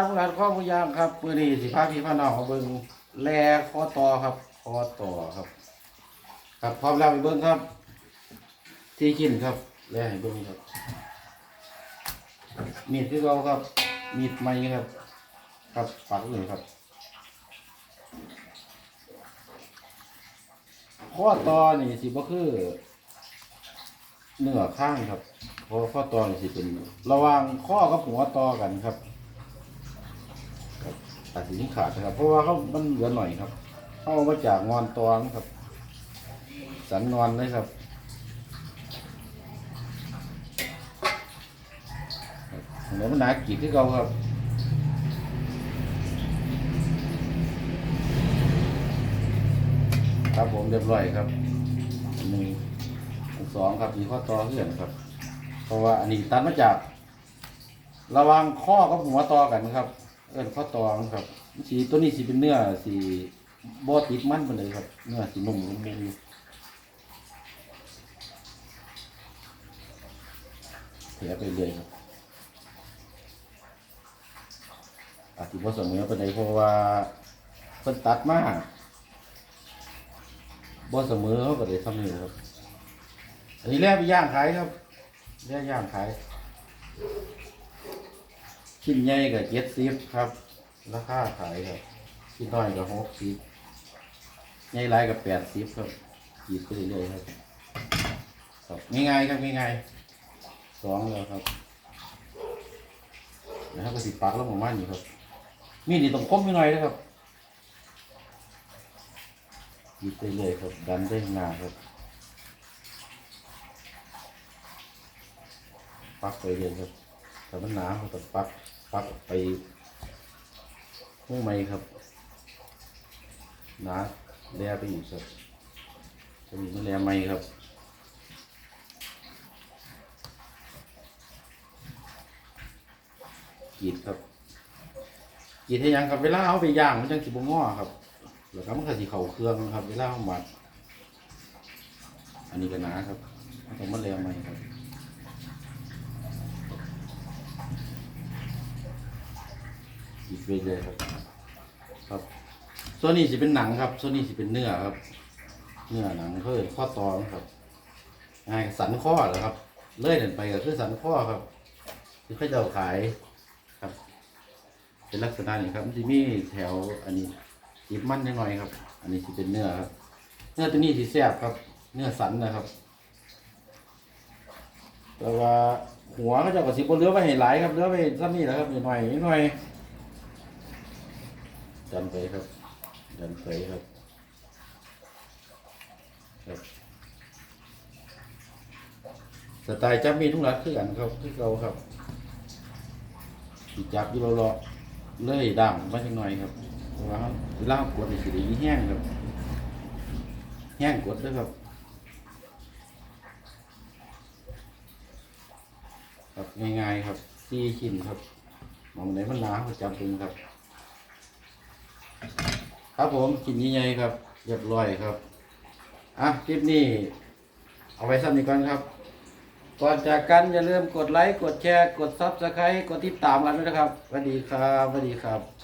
ทางร้านข้อมูย่างครับมือนี้สิพาพี่พาน้องมาเบิ่งแลคอต่อครับคอต่อครับ ครับพร้อมแล้วไปเบิ่งครับที่กินครับแลให้เบิ่งครับมีดที่เราครับ มีดไม้ครับ ครับปักเลยครับข้อต่อนี่สิบ่คือเนื้อข้างครับเพราะข้อต่อนี่สิเป็น ระว่างข้อกับหัวต่อกันครับ ตัดสินขาดนะครับ เพราะว่าเขามันเหลือหน่อยครับเข้ามาจากงอนตองครับ สันนอนเลยครับเดี๋ยวมันหนากีดที่เราครับครับผมเรียบร้อยครับหนึ่งอันสองครับมีข้อต่อเพื่อนครับ เพราะว่าอันนี้ตัดมาจาก ระวังข้อกับหัวต่อกันครับ อิ้นข้อต่อครับสีตัวนี้สีเป็นเนื้อสีบอติดมันไปเลยครับ เนื้อสีนุ่มนุ่มอเถียไปเรื่อยครับอาจจะบ่เสมอไปไหนเพราะว่าเพิ่นตัดมากบ่เสมอเขาก็เลยทำนี่ครับอันนี้แล่ไปย่างขายครับแล่ย่างขาย ชิ้นใหญ่กับเจ็ดสิบครับ ราคาขายครับชิ้นน้อยกับหกสิบใหญ่หลายกับแปดสิบครับหยิบไปเรื่อยๆครับครับง่ายๆครับง่ายๆสองแล้วครับนะครับก็สิปักแล้วประมาณนี้ครับ มีดนี่ต้องคมไปหน่อยนะครับหยิบไปเรื่อยครับ ดันได้ข้างหนาครับปักไปเรื่อยครับถ้ามันหนาเขาต้องปัก ปักไปหุ้ไม้ครับนาแลไปอีกครับจะมีมันแลไม้ครับกีดครับกีดให้ยังครับเวลาเอาไปย่างมันจังสิบง้อครับแล้วก็มันก็สิเข่าเครื่องครับ เวลาเอาหมัดอันนี้ก็หนาครับต้องมันแลไม้ครับ อีกเวเลยครับ ครับส่วนนี้จะเป็นหนังครับส่วนนี้จะเป็นเนื้อครับ เนื้อหนังเพื่อข้อต่อครับง่ายสันข้อเหรอครับ เลื่อยเดินไปก็คือสันข้อครับที่เขาจะเอาขายครับ เป็นลักษณะนี้ครับมันจะมีแถวอันนี้จิบมันนิดหน่อยครับ อันนี้จะเป็นเนื้อครับ เนื้อตัวนี้สีแซ่บครับ เนื้อสันนะครับ แต่ว่าหัวเขาจะกระสิบเลือไปให้หลายครับเลือไปซ้ำนี่แหละครับนิดหน่อยนิดหน่อย ดันไปครับ ดันไปครับ ครับสไตล์จับมีทุกหลักคือกันครับที่เราครับจับอยู่รอๆเล่ยด่างมาจังหน่อยครับเพราะว่าเวลากดนี่สิได้แห้งครับ แห้งกดด้วยครับครับง่ายๆครับสี่ชิ้นครับมองไหนมันหนาก็จับตึงครับ ครับผมกินใหญ่ๆครับเรียบร้อยครับอะคลิปนี้ เอาไว้สั้นนี้ก่อนครับ ก่อนจากกันอย่าลืมกดไลค์กดแชร์กดซับสไครต์กดติดตามกันด้วยนะครับสวัสดีครับสวัสดีครับ